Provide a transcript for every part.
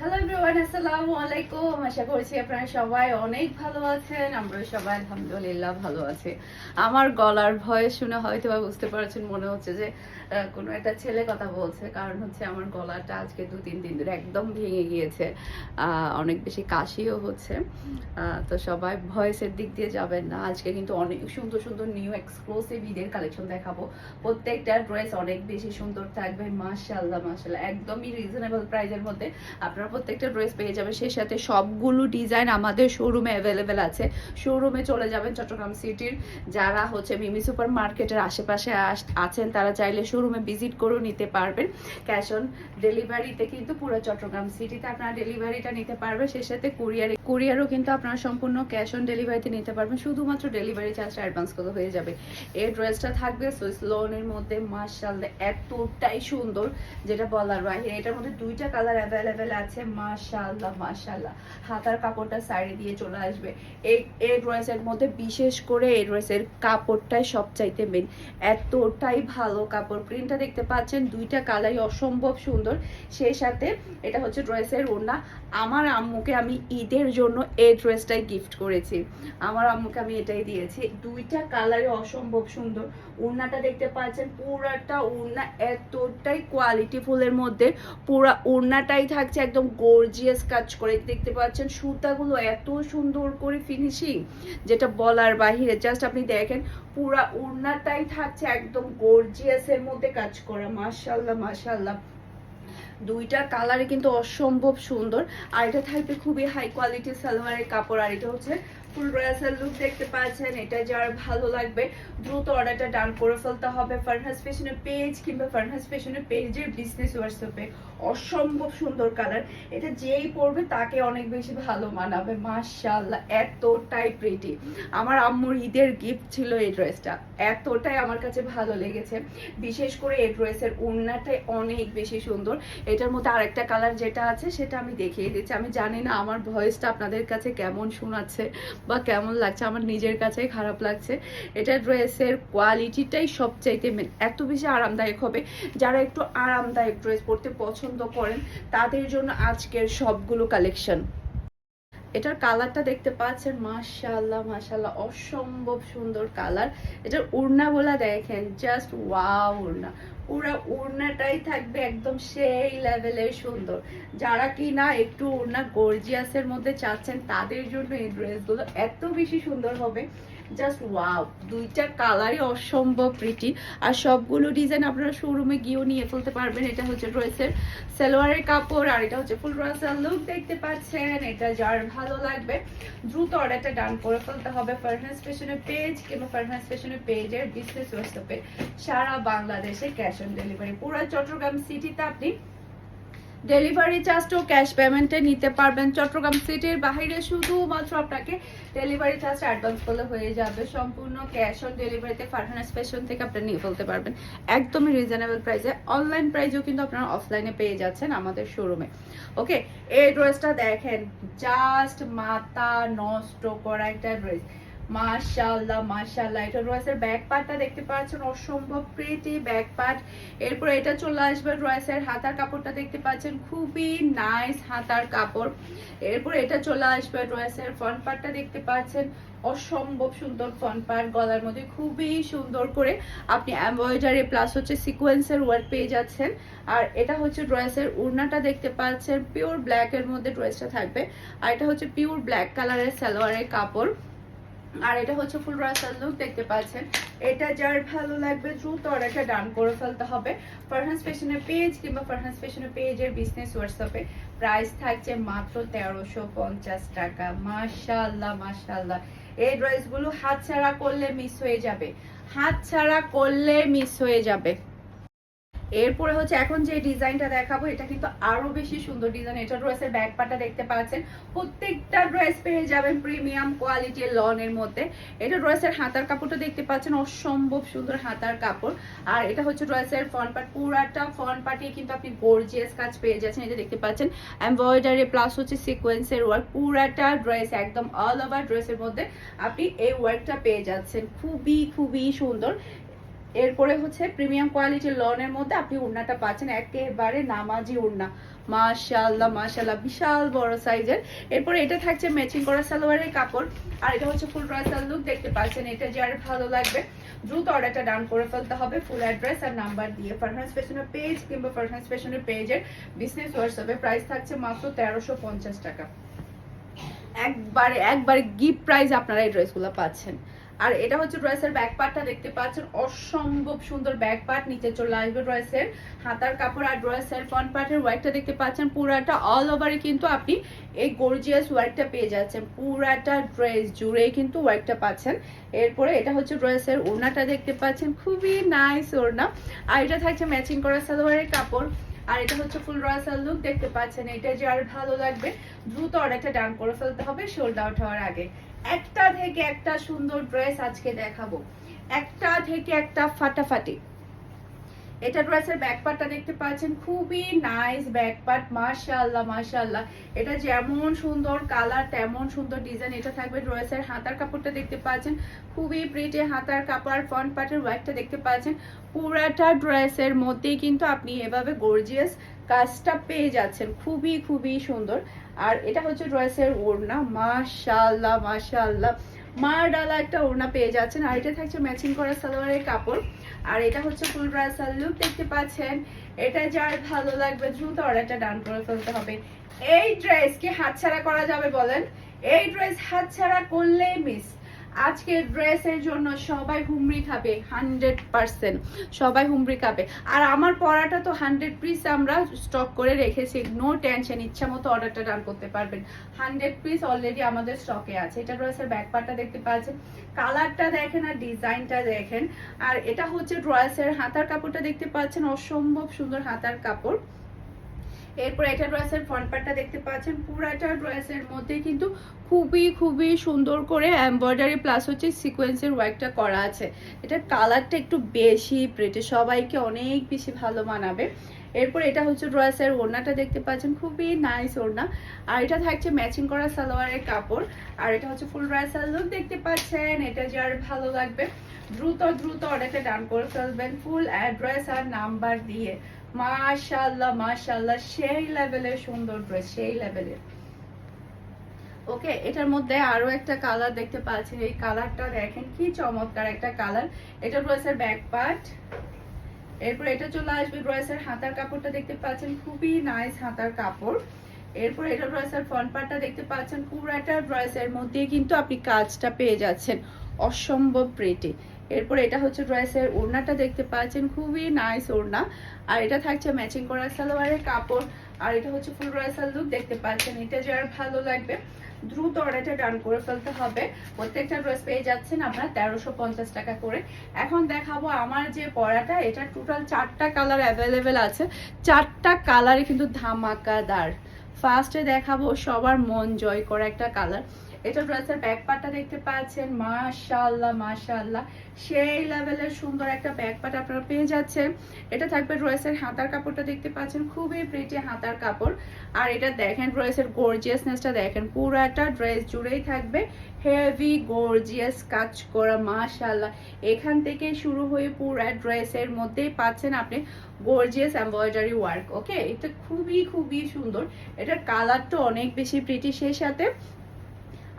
Hello everyone, আসসালামু আলাইকুম। আশা করছি আপনারা সবাই অনেক ভালো আছেন আমরা সবাই আলহামদুলিল্লাহ ভালো আছি। আমার গলার ভয়েস শুনে হয়তো বা বুঝতে পারছেন, মনে হচ্ছে যে কোনো একটা ছেলে কথা বলছে, কারণ হচ্ছে আমার গলাটা আজকে দু তিন দিন ধরে একদম ভেঙে গিয়েছে অনেক বেশি কাশিও হচ্ছে। তো সবাই ভয়েসের দিক দিয়ে যাবেন না। আজকে কিন্তু অনেক সুন্দর সুন্দর নিউ এক্সক্লুসিভ ঈদের কালেকশন দেখাবো। প্রত্যেকটা ড্রেস অনেক বেশি সুন্দর থাকবে, মাশাআল্লাহ মাশাআল্লাহ। একদমই রিজনেবল প্রাইসের মধ্যে। আপনারা প্রত্যেকটা ড্রেস পেয়ে যাবেন। সেই সাথে সবগুলো ডিজাইন আমাদের শোরুমে অ্যাভেলেবেল আছে। শোরুমে চলে যাবেন চট্টগ্রাম সিটির যারা হচ্ছে মিমি সুপার মার্কেটের আশেপাশে আছেন, তারা চাইলে শোরুমে ভিজিট করেও নিতে পারবেন। ক্যাশ অন ডেলিভারিতে কিন্তু পুরো চট্টগ্রাম সিটিতে আপনারা ডেলিভারিটা নিতে পারবেন। সেই সাথে কুরিয়ার কুরিয়ারও কিন্তু আপনারা সম্পূর্ণ ক্যাশ অন ডেলিভারিতে নিতে পারবেন। শুধুমাত্র ডেলিভারি চার্জটা অ্যাডভান্স করে হয়ে যাবে। এই ড্রেসটা থাকবে সুইস লোনের মধ্যে। মার্শাল্লাহ এতটাই সুন্দর, যেটা বলার বাহিরে এটার মধ্যে দুইটা কালার অ্যাভেলেবেল আছে। মাশাআল্লাহ মাশাআল্লাহ। হাতার কাপড়টা সাইডে দিয়ে চলে আসবে। এই এই ড্রেসের মধ্যে বিশেষ করে এই ড্রেসের কাপড়টাই সবচাইতে মেন এতটাই ভালো কাপড়। প্রিন্টটা দেখতে পাচ্ছেন, দুইটা কালারই অসম্ভব সুন্দর। সেই সাথে এটা হচ্ছে ড্রেসের ওড়না। আমার আম্মুকে আমি ঈদের জন্য এই ড্রেসটাই গিফট করেছি। আমার আম্মুকে আমি এটাই দিয়েছি। দুইটা কালারই অসম্ভব সুন্দর। ওড়নাটা দেখতে পাচ্ছেন, পুরাটা ওড়না এতটাই কোয়ালিটি ফুলের মধ্যে। পুরা ওড়নাটাই থাকছে একদম গর্জিয়াস কাজ করে। দেখতে পাচ্ছেন সুতাগুলো এত সুন্দর করে ফিনিশিং যেটা বলার বাহিরে। জাস্ট আপনি দেখেন, পুরা ওড়নাটাই থাকছে একদম গর্জিয়াসের মধ্যে কাজ করা। মাশাল্লাহ মাশাল্লাহ দুইটা কালারে কিন্তু অসম্ভব সুন্দর। আর এটা থাকবে খুবই হাই কোয়ালিটির সালোয়ারের কাপড়। আর এটা হচ্ছে ফুল ড্রেসের লুক দেখতে পাচ্ছেন। এটা যার ভালো লাগবে, দ্রুত অর্ডারটা ডান করে ফেলতে হবে। ফারহাস ফ্যাশনের পেজ কিংবা ফারহাস ফ্যাশনের পেজের বিজনেস হোয়াটসঅ্যাপে অসম্ভব সুন্দর কালার এটা যেই পরবে তাকে অনেক বেশি ভালো মানাবে, মাশাআল্লাহ, এতটাই প্রিটি আমার আম্মুর ঈদের গিফট ছিল এই ড্রেসটা এতটাই আমার কাছে ভালো লেগেছে। বিশেষ করে এই ড্রেসের ওড়নাটাই অনেক বেশি সুন্দর। এটার মধ্যে আরেকটা কালার যেটা আছে, সেটা আমি দেখিয়ে দিচ্ছি। আমি জানি না আমার ভয়েসটা আপনাদের কাছে কেমন শোনাচ্ছে বা কেমন লাগছে। আমার নিজের কাছেই খারাপ লাগছে। এটা ড্রেসের কোয়ালিটিটাই সবচাইতে মেন এত বেশি আরামদায়ক হবে। যারা একটু আরামদায়ক ড্রেস পরতে পছন্দ করেন, তাদের জন্য আজকের সবগুলো কালেকশন এটার কালারটা দেখতে পাচ্ছেন, মাশাআল্লাহ মাশাআল্লাহ, অসম্ভব সুন্দর কালার এটার উড়না বলা দেখেন জাস্ট ওয়া উড়না। পুরো উড়নাটাই থাকবে একদম সেই লেভেলের সুন্দর। যারা কি না একটু উড়না গর্জিয়াসের মধ্যে চাচ্ছেন, তাদের জন্য এই ড্রেসগুলো এত বেশি সুন্দর হবে। জাস্ট ওয়াও দুইটা কালারই অসম্ভব প্রিটি আর সবগুলো ডিজাইন আপনারা শোরুমে গিয়েও নিয়ে ফেলতে পারবেন। এটা হচ্ছে ড্রেসের সালোয়ারের কাপড়, আর এটা হচ্ছে ফুল রাসাল লুক দেখতে পাচ্ছেন। এটা যার ভালো লাগবে, দ্রুত অর্ডারটা ডান করে ফেলতে হবে ফারহাস ফ্যাশনের পেজ কিংবা ফারহাস ফ্যাশনের পেজের বিজনেস হোয়াটসঅ্যাপে সারা বাংলাদেশে ক্যাশ অন ডেলিভারি পুরো চট্টগ্রাম সিটিতে আপনি ডেলিভারি চার্জটাও ক্যাশ পেমেন্টে নিতে পারবেন। চট্টগ্রাম সিটির বাইরে শুধুমাত্র আপনাকে ডেলিভারি চার্জ অ্যাডভান্স করলে হয়ে যাবে। সম্পূর্ণ ক্যাশ অন ডেলিভারিতে ফারহানা স্পেশন থেকে আপনি নিয়ে ফেলতে পারবেন। একদমই রিজনেবল প্রাইসে অনলাইন প্রাইসেও কিন্তু আপনারা অফলাইনে পেয়ে যাচ্ছেন আমাদের শোরুমে ওকে এই ড্রেসটা দেখেন। জাস্ট মাথা নষ্ট করা একটা ড্রেস মাশাআল্লাহ মাশাআল্লাহ। এটা ড্রেসের ব্যাক পার্টটা দেখতে পাচ্ছেন, অসম্ভব প্রিটি ব্যাক পার্ট এরপর এটা চলে আসবে ড্রেসের হাতার কাপড়টা দেখতে পাচ্ছেন, খুবই নাইস হাতার কাপড়। এরপর এটা চলে আসবে ড্রেসের ফ্রন্ট পার্টটা দেখতে পাচ্ছেন, অসম্ভব সুন্দর ফ্রন্ট পার্ট গলার মধ্যে খুবই সুন্দর করে আপনি এমব্রয়ডারি প্লাস হচ্ছে সিকোয়েন্সের ওয়ার্ক পেয়ে যাচ্ছেন। আর এটা হচ্ছে ড্রেসের উড়নাটা দেখতে পাচ্ছেন পিওর ব্ল্যাক এর মধ্যে ড্রেসটা থাকবে। আর এটা হচ্ছে পিওর ব্ল্যাক কালারের সালোয়ারের কাপড়। আর এটা হচ্ছে ফুল রাসাল লুক দেখতে পাচ্ছেন। এটা যার ভালো লাগবে দ্রুত অর্ডারটা ডান করে ফেলতে হবে। ফারহান্স ফ্যাশনের পেজ কিংবা ফারহান্স ফ্যাশনের পেজের বিজনেস হোয়াটসঅ্যাপে প্রাইস থাকছে মাত্র তেরোশো পঞ্চাশ টাকা। মাশাল্লাহ মাশাল্লাহ এই ড্রেসগুলো হাত ছাড়া করলে মিস হয়ে যাবে। হাত ছাড়া করলে মিস হয়ে যাবে। এরপরে হচ্ছে এখন যে ডিজাইনটা দেখাবো, এটা কিন্তু আরও বেশি সুন্দর ডিজাইন। এটা ড্রেসের ব্যাক পাটা দেখতে পাচ্ছেন। প্রত্যেকটা ড্রেস পেয়ে যাবেন প্রিমিয়াম কোয়ালিটির লনের মধ্যে। এটা ড্রেসের হাতার কাপড়টা দেখতে পাচ্ছেন, অসম্ভব সুন্দর হাতার কাপড়। আর এটা হচ্ছে ড্রেসের ফ্রন্ট পার্ট পুরাটা ফ্রন্ট পার্টে কিন্তু আপনি গর্জিয়াস কাজ পেয়ে যাচ্ছেন। এটা দেখতে পাচ্ছেন এমব্রয়ডারি প্লাস হচ্ছে সিকোয়েন্সের ওয়ার্ক পুরাটা ড্রেস একদম অল ওভার ড্রেসের মধ্যে আপনি এই ওয়ার্কটা পেয়ে যাচ্ছেন। খুবই খুবই সুন্দর। এরপরে হচ্ছে প্রিমিয়াম কোয়ালিটির লনের মধ্যে আপনি ওড়নাটা পাচ্ছেন, একেবারে নামাজি ওড়না মাশাআল্লাহ মাশাআল্লাহ, বিশাল বড় সাইজের। এরপরে এটা থাকছে ম্যাচিং করা সালোয়ারের কাপড়। আর এটা হচ্ছে ফুল ড্রেসাল লুক দেখতে পাচ্ছেন এটা যার ভালো লাগবে। দ্রুত অর্ডারটা ডান করে ফেলতে হবে ফুল অ্যাড্রেস আর নাম্বার দিয়ে। ফারহান্স ফ্যাশনের পেজ কিংবা ফারহান্স ফ্যাশনের পেজের বিজনেস হোয়াটসঅ্যাপে প্রাইস থাকছে মাত্র তেরোশো টাকা। একবারে একবারে গিফট প্রাইস আপনারা এই ড্রেসগুলো পাচ্ছেন। আর এটা হচ্ছে ড্রেসের ব্যাক পার্টটা দেখতে পাচ্ছেন, অসম্ভব সুন্দর ব্যাক পার্ট নিচে চলে আসবে ড্রেসের হাতার কাপড় আর ড্রেসের ফ্রন্ট পার্টের ওয়ার্কটা দেখতে পাচ্ছেন, পুরাটা অল ওভারে কিন্তু আপনি এই গর্জিয়াস ওয়ার্কটা পেয়ে যাচ্ছেন, পুরাটা ড্রেস জুড়েই কিন্তু ওয়ার্কটা পাচ্ছেন। এরপরে এটা হচ্ছে ড্রেসের ওড়নাটা দেখতে পাচ্ছেন, খুবই নাইস ওড়না। আর এটা থাকছে ম্যাচিং করা সালোয়ারের কাপড়। আর এটা হচ্ছে ফুল রয়সাল লুক দেখতে পাচ্ছেন এটা যে আর ভালো লাগবে। দ্রুত অর্ডারটা ডান করে ফেলতে হবে শোল্ড আউট হওয়ার আগে। একটা থেকে একটা সুন্দর ড্রেস আজকে দেখাবো। একটা থেকে একটা ফাটাফাটি। এটা ড্রেসের ব্যাক পার্টটা দেখতে পাচ্ছেন, খুবই নাইস ব্যাক পার্ট মাশাআল্লাহ মাশাআল্লাহ। এটা যেমন সুন্দর কালার তেমন সুন্দর ডিজাইন এটা থাকবে ড্রেসের। হাতার কাপড়টা দেখতে পাচ্ছেন, খুবই প্রিটে হাতার কাপড় ফ্রন্ট পার্টের ওয়ার্কটা দেখতে পাচ্ছেন। পুরাটা ড্রেসের মধ্যেই কিন্তু আপনি এভাবে গর্জিয়াস কাজটা পেয়ে যাচ্ছেন। খুবই খুবই সুন্দর। আর এটা হচ্ছে ড্রেসের ওড়না, মাশাআল্লাহ মাশাআল্লাহ। মার ডালা একটা ওড়না পেয়ে যাচ্ছেন। আর এটা থাকছে ম্যাচিং করা সালোয়ারের কাপড়। আর এটা হচ্ছে ফুল ড্রেসার লুক দেখতে পাচ্ছেন। এটা যার ভালো লাগবে, দ্রুত অর্ডারটা ডান করে ফেলতে হবে। এই ড্রেস কি হাতছাড়া করা যাবে বলেন? এই ড্রেস হাতছাড়া করলে মিস আজকের ড্রেসের জন্য সবাই হুমড়ি খাবে হান্ড্রেড পার্সেন্ট সবাই হুমড়ি খাবে। আর আমার পড়াটা তো হান্ড্রেড পিস আমরা স্টক করে রেখেছি। নো টেনশন ইচ্ছা মতো অর্ডারটা ডান করতে পারবেন। হান্ড্রেড পিস অলরেডি আমাদের স্টকে আছে। এটা ড্রেসের ব্যাক পার্টটা দেখতে পাচ্ছেন। কালারটা দেখেন আর ডিজাইনটা দেখেন। আর এটা হচ্ছে ড্রেসের হাতার কাপড়টা দেখতে পাচ্ছেন। অসম্ভব সুন্দর হাতার কাপড়। এরপর এটা ড্রেসের ফ্রন্ট পার্টটা দেখতে পাচ্ছেন। পুরাটা ড্রেসের মধ্যে কিন্তু খুবই খুবই সুন্দর করে এমব্রয়ডারি প্লাস হচ্ছে সিকোয়েন্সের ওয়ার্কটা করা আছে। এটার কালারটা একটু বেশি প্রেটে সবাইকে অনেক বেশি ভালো মানাবে। এরপর এটা হচ্ছে ড্রেসের ওড়নাটা দেখতে পাচ্ছেন, খুবই নাইস ওড়না। আর এটা থাকছে ম্যাচিং করা সালোয়ারের কাপড়। আর এটা হচ্ছে ফুল ড্রেসের লুক দেখতে পাচ্ছেন, এটা যার ভালো লাগবে। দ্রুত দ্রুত অর্ডারটা ডান করে ফেলবেন ফুল অ্যাড্রেস আর নাম্বার দিয়ে। মাশাআল্লাহ মাশাআল্লাহ, সেই লেভেলের সুন্দর ড্রেস সেই লেভেলের ওকে এটার মধ্যে আরও একটা কালার দেখতে পাচ্ছেন। এই কালারটা দেখেন, কি চমৎকার একটা কালার এটা ব্যাক পার্ট এরপর এটা চলে আসবে ড্রেসের হাতার কাপড়টা দেখতে পাচ্ছেন, খুবই নাইস হাতার কাপড়। এরপর এটা ড্রেসের ফ্রন্ট পার্টটা দেখতে পাচ্ছেন, পুরাটা ড্রেসের মধ্যে কিন্তু আপনি কাজটা পেয়ে যাচ্ছেন। অসম্ভব প্রেটে এরপর এটা হচ্ছে ড্রেসের ওড়নাটা দেখতে পাচ্ছেন, খুবই নাইস ওড়না। আর এটা থাকছে ম্যাচিং করা সালোয়ারের কাপড়। আর এটা হচ্ছে ফুল ড্রেসের লুক দেখতে পাচ্ছেন। এটা যার ভালো লাগবে, দ্রুত অর্ডারটা ডান করে ফেলতে হবে। প্রত্যেকটা ড্রেস পেয়ে যাচ্ছেন আপনার তেরোশো পঞ্চাশ টাকা করে। এখন দেখাবো আমার যে পড়াটা এটা টোটাল চারটা কালার অ্যাভেলেবেল আছে। চারটা কালারই কিন্তু ধামাকাদার। ফার্স্টে দেখাবো সবার মন জয় করা একটা কালার এটা ড্রেসের ব্যাক পার্টটা দেখতে পাচ্ছেন, মাশাআল্লাহ মাশাআল্লাহ। সেই লেভেলের সুন্দর একটা ব্যাক পার্ট আপনারা পেয়ে যাচ্ছেন। এটা থাকবে ড্রেসের হাতার কাপড়টা দেখতে পাচ্ছেন, খুবই প্রিটি হাতার কাপড়। আর এটা দেখেন ড্রেসের গর্জিয়াসনেসটা দেখেন পুরাটা ড্রেস জুড়েই থাকবে। হেভি গর্জিয়াস কাজ করা, মাশাআল্লাহ। এখান থেকে শুরু হয়ে পুরা ড্রেসের মধ্যেই পাচ্ছেন আপনি গর্জিয়াস এমব্রয়ডারি ওয়ার্ক ওকে এটা খুবই খুবই সুন্দর। এটার কালারটা অনেক বেশি প্রিটি সেই সাথে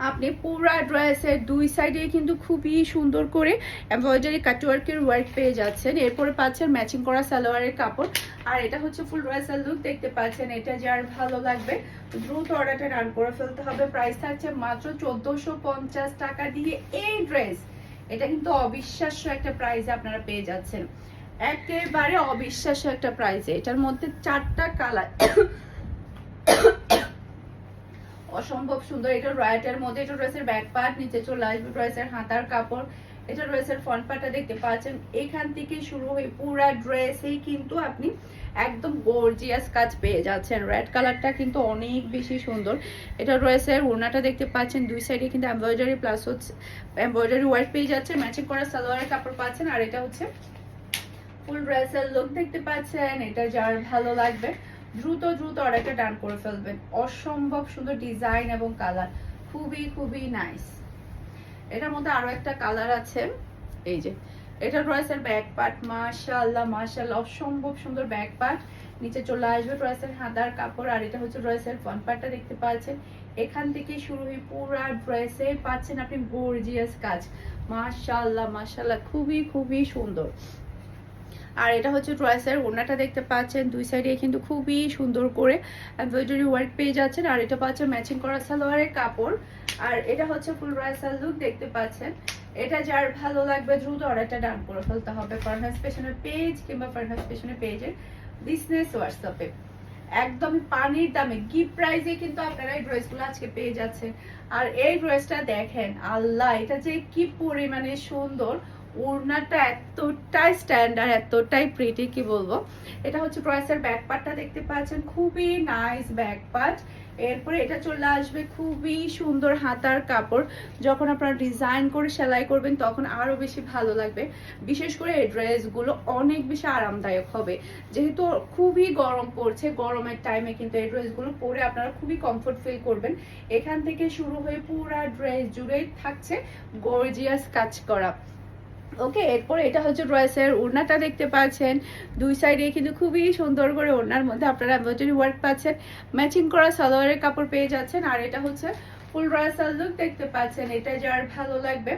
আপনি পুরা ড্রেসের দুই সাইডে কিন্তু খুবই সুন্দর করে এমব্রয়ডারি কাটওয়ার্কের ওয়ার্ক পেয়ে যাচ্ছেন। এরপরে পাচ্ছেন ম্যাচিং করা সালোয়ারের কাপড়। আর এটা হচ্ছে ফুল ড্রেসের লুক দেখতে পাচ্ছেন এটা যার ভালো লাগবে। দ্রুত অর্ডারটা রান করে ফেলতে হবে। প্রাইস থাকছে মাত্র চোদ্দোশো টাকা দিয়ে এই ড্রেস এটা কিন্তু অবিশ্বাস্য একটা প্রাইসে আপনারা পেয়ে যাচ্ছেন। একেবারে অবিশ্বাস্য একটা প্রাইসে এটার মধ্যে চারটা কালার অসম্ভব সুন্দর। এটা রয়্যাটের মধ্যে, এটা রয়েছে ব্যাক পার্ট, নিচে চলে আসবে ড্রেসের হাতার কাপড়। এটা ড্রেসের ফ্রন্ট পার্টটা দেখতে পাচ্ছেন। এখান থেকে শুরু হয়ে পুরা ড্রেসেই কিন্তু আপনি একদম গর্জিয়াস কাজ পেয়ে যাচ্ছেন। রেড কালারটা কিন্তু অনেক বেশি সুন্দর। এটা ড্রেসের ওড়নাটা দেখতে পাচ্ছেন। দুই সাইডে কিন্তু এমব্রয়ডারি প্লাস হচ্ছে এমব্রয়ডারি ওয়ার্ক পেয়ে যাচ্ছে ম্যাচিং করা সালোয়ারের কাপড় পাচ্ছেন। আর এটা হচ্ছে ফুল ড্রেসের লুক দেখতে পাচ্ছেন। এটা যার ভালো লাগবে। দ্রুত দ্রুত অর্ডারটা ডান করে ফেলবেন। অসম্ভব সুন্দর ডিজাইন এবং কালার। খুবই খুবই নাইস। এটার মধ্যে আরও একটা কালার আছে। এই যে, এটা রয়েছে ব্যাক পার্ট মাশাআল্লাহ মাশাআল্লাহ, অসম্ভব সুন্দর ব্যাক পার্ট নিচে চলে আসবে ড্রেসের হাতার কাপড় আর এটা হচ্ছে ড্রেসের ফ্রন্ট পার্টটা দেখতে পাচ্ছেন। এখান থেকে শুরু হয়ে পুরা ড্রেসে পাচ্ছেন আপনি গর্জিয়াস কাজ। মাশাআল্লাহ মাশাআল্লাহ, খুবই খুবই সুন্দর। আর এটা হচ্ছে ড্রেসের ওড়নাটা দেখতে পাচ্ছেন, দুই সাইডে কিন্তু খুবই সুন্দর করে এমব্রয়ডারি ওয়ার্ক পেয়ে যাচ্ছেন, আর এটা পাচ্ছেন ম্যাচিং করা সালোয়ারের কাপড়। আর এটা হচ্ছে ফুল ড্রেসার লুক দেখতে পাচ্ছেন। এটা যার ভালো লাগবে দ্রুত অর্ডারটা ডান করে ফেলতে হবে ফারহাস পেশনের পেজ কিংবা ফারহাস পেশনের পেজের বিজনেস হোয়াটসঅ্যাপে একদমই পানির দামে গিফট প্রাইজে কিন্তু আপনারা এই ড্রেসগুলো আজকে পেয়ে যাচ্ছেন। আর এই ড্রেসটা দেখেন, আল্লাহ, এটা যে কি পরিমাণে সুন্দর ওড়নাটা এতটাই স্ট্যান্ডার্ড এতটাই প্রিটি কি বলব? এটা হচ্ছে ড্রেসের ব্যাক পার্টটা দেখতে পাচ্ছেন, খুবই নাইস ব্যাক পার্ট এরপরে এটা চলে আসবে খুবই সুন্দর হাতার কাপড়। যখন আপনারা ডিজাইন করে সেলাই করবেন, তখন আরও বেশি ভালো লাগবে। বিশেষ করে এই ড্রেসগুলো অনেক বেশি আরামদায়ক হবে। যেহেতু খুবই গরম পড়ছে, গরমের টাইমে কিন্তু এই ড্রেসগুলো পরে আপনারা খুবই কমফোর্ট ফিল করবেন। এখান থেকে শুরু হয়ে পুরা ড্রেস জুড়েই থাকছে গর্জিয়াস কাজ করা। ওকে, এরপর এটা হচ্ছে ড্রেসের ওড়নাটা দেখতে পাচ্ছেন। দুই সাইডে কিন্তু খুবই সুন্দর করে ওড়নার মধ্যে আপনারা এমব্রয়ডারি ওয়ার্ক পাচ্ছেন। ম্যাচিং করা সালোয়ারের কাপড় পেয়ে যাচ্ছেন। আর এটা হচ্ছে ফুল ড্রেসার লুক দেখতে পাচ্ছেন এটা যার ভালো লাগবে।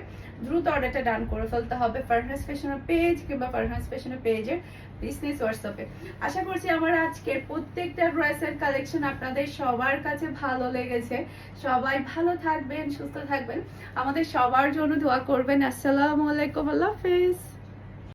দ্রুত অর্ডারটা ডান করে ফেলতে হবে ফারহাস ফ্যাশনের পেজ কিংবা ফারহাস ফ্যাশনের পেজে বিজনেস হোয়াটসঅ্যাপে আশা করছি আমার আজকের প্রত্যেকটা ড্রেসের কালেকশন আপনাদের সবার কাছে ভালো লেগেছে। সবাই ভালো থাকবেন, সুস্থ থাকবেন। আমাদের সবার জন্য দোয়া করবেন। আসসালামু আলাইকুম, আল্লাহ হাফেজ।